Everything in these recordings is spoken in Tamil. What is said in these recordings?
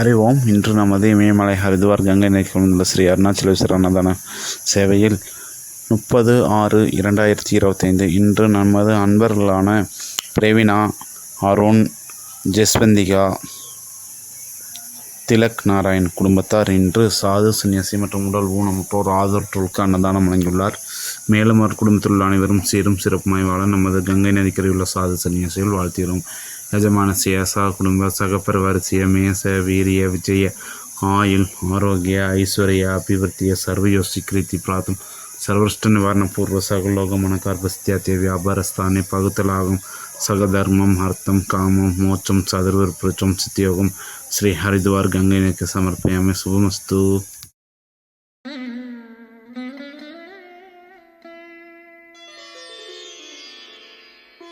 ஹரி ஓம் இன்று நமது இமயமலை ஹரித்வார் கங்கை நதிக்கு ஸ்ரீ அருணாச்சலேஸ்வரர் அன்னதான சேவையில் முப்பது ஆறு இரண்டாயிரத்தி இருபத்தைந்து. இன்று நமது அன்பர்களான பிரவீனா அருண் ஜெஸ்வந்திகா திலக் நாராயண் குடும்பத்தார் இன்று சாது சன்னியாசி மற்றும் உடல் ஊனமுற்றோர் ஆதரவற்றோருக்கு அன்னதானம் வழங்கியுள்ளார். மேலும் அவர் குடும்பத்தில் உள்ள அனைவரும் சீரும் சிறப்புமாய் வாழ நமது கங்கை நதிக்கரையுள்ள சாது சன்னியாசிகள் வாழ்த்துகிறோம் ಯಜಮಾನಸ್ಯ ಸಹ ಕುಟುಂಬ ಸಹಪರಿವಾರಸ್ಯ ಮೇಸ ವೀರ್ಯ ವಿಜಯ ಆಯುಲ್ ಆರೋಗ್ಯ ಐಶ್ವರ್ಯ ಅಭಿವೃದ್ಧಿಯ ಸರ್ವಯೋಸ್ತಿ ಕೃತಿ ಪ್ರಾತಂ ಸರ್ವಷ್ಟ ನಿವಾರಣ ಪೂರ್ವ ಸಗಲೋಕ ಮನಕಾರ್ಪಸ್ತ್ಯಾತಿ ವ್ಯಾಪಾರ ಸ್ಥಾನೆ ಪಗುತಲಾಗಂ சகதர்மம் அர்த்தம் காமம் மோட்சம் சதுர்விருப்பம் சித்தியோகம் ஸ்ரீ ஹரித்வார் கங்கை நதிக்கு சமர்ப்பயாமி சுபமஸ்து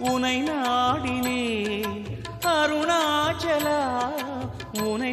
உனை நாடினே அருணாச்சலா உனை